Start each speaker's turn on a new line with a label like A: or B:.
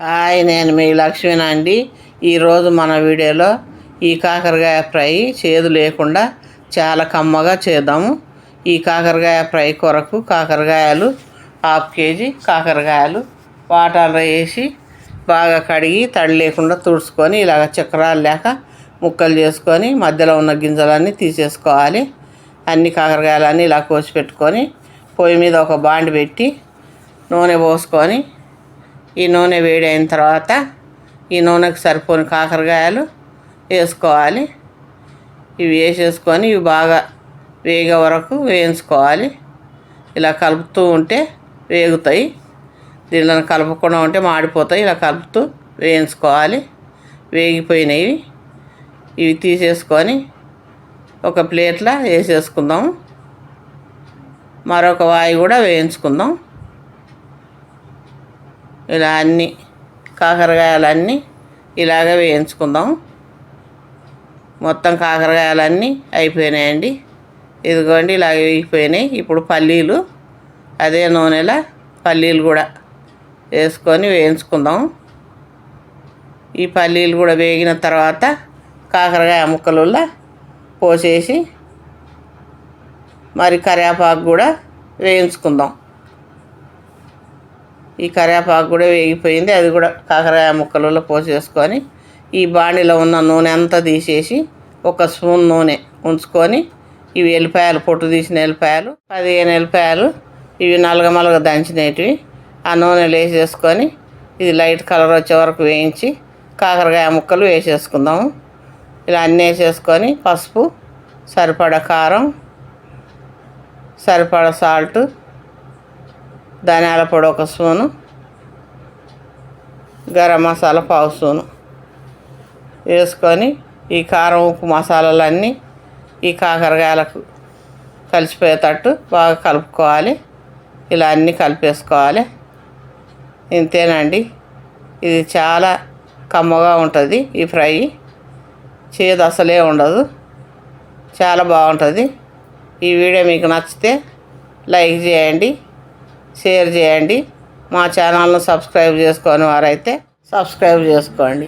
A: Hi నేను మీ లక్ష్మీనా అండి. ఈరోజు మన వీడియోలో ఈ కాకరకాయ ఫ్రై చేదు లేకుండా చాలా కమ్మగా చేద్దాము. ఈ కాకరకాయ ఫ్రై కొరకు కాకరకాయలు హాఫ్ కేజీ కాకరకాయలు వాటర్లో వేసి బాగా కడిగి తడి లేకుండా తుడుచుకొని ఇలాగ చక్రాలు లేక ముక్కలు చేసుకొని మధ్యలో ఉన్న గింజలన్నీ తీసేసుకోవాలి. అన్ని కాకరకాయలన్నీ ఇలా కోసి పెట్టుకొని పొయ్యి మీద ఒక బాండ్ పెట్టి నూనె పోసుకొని ఈ నూనె వేడి అయిన తర్వాత ఈ నూనెకి సరిపోని కాకరకాయలు వేసుకోవాలి. ఇవి వేసేసుకొని ఇవి బాగా వేగే వరకు వేయించుకోవాలి. ఇలా కలుపుతూ ఉంటే వేగుతాయి. దీనిలో కలపకుండా ఉంటే మాడిపోతాయి. ఇలా కలుపుతూ వేయించుకోవాలి. వేగిపోయినవి. ఇవి తీసేసుకొని ఒక ప్లేట్లో వేసేసుకుందాం. మరొక వాయి కూడా వేయించుకుందాం. ఇలా అన్నీ కాకరకాయలన్నీ ఇలాగ వేయించుకుందాం. మొత్తం కాకరకాయలన్నీ అయిపోయినాయండి. ఇదిగోండి ఇలా అయిపోయినాయి. ఇప్పుడు పల్లీలు అదే నూనెలో పల్లీలు కూడా వేసుకొని వేయించుకుందాం. ఈ పల్లీలు కూడా వేగిన తర్వాత కాకరకాయ ముక్కలులా పోసేసి మరి కరివేపాకు కూడా వేయించుకుందాం. ఈ కరివేపాకు కూడా వేగిపోయింది. అది కూడా కాకరకాయ ముక్కలలో పోసేసుకొని ఈ బాణీలో ఉన్న నూనె అంతా తీసేసి ఒక స్పూన్ నూనె ఉంచుకొని ఇవి ఎల్లిపాయలు పొట్టు తీసిన ఎల్లిపాయలు పదిహేను ఎల్లిపాయలు ఇవి నలగమలగ దంచినవి. ఆ నూనెలు వేసేసుకొని ఇది లైట్ కలర్ వచ్చే వరకు వేయించి కాకరకాయ ముక్కలు వేసేసుకుందాము. ఇలా అన్నీ వేసేసుకొని పసుపు సరిపడ కారం సరిపడ సాల్ట్ ధనియాల పొడి ఒక స్పూను. గరం మసాలా పావు స్పూను. వేసుకొని ఈ కారం ఉప్పు మసాలాలన్నీ ఈ కాకరకాయలకు కలిసిపోయేటట్టు బాగా కలుపుకోవాలి. ఇలా అన్నీ కలిపేసుకోవాలి. ఇంతేనండి. ఇది చాలా కమ్మగా ఉంటుంది ఈ ఫ్రై. చేదు అసలే ఉండదు. చాలా బాగుంటుంది. ఈ వీడియో మీకు నచ్చితే లైక్ చేయండి. షేర్ చేయండి. మా ఛానల్ను సబ్స్క్రైబ్ చేసుకొని వారైతే సబ్స్క్రైబ్ చేసుకోండి.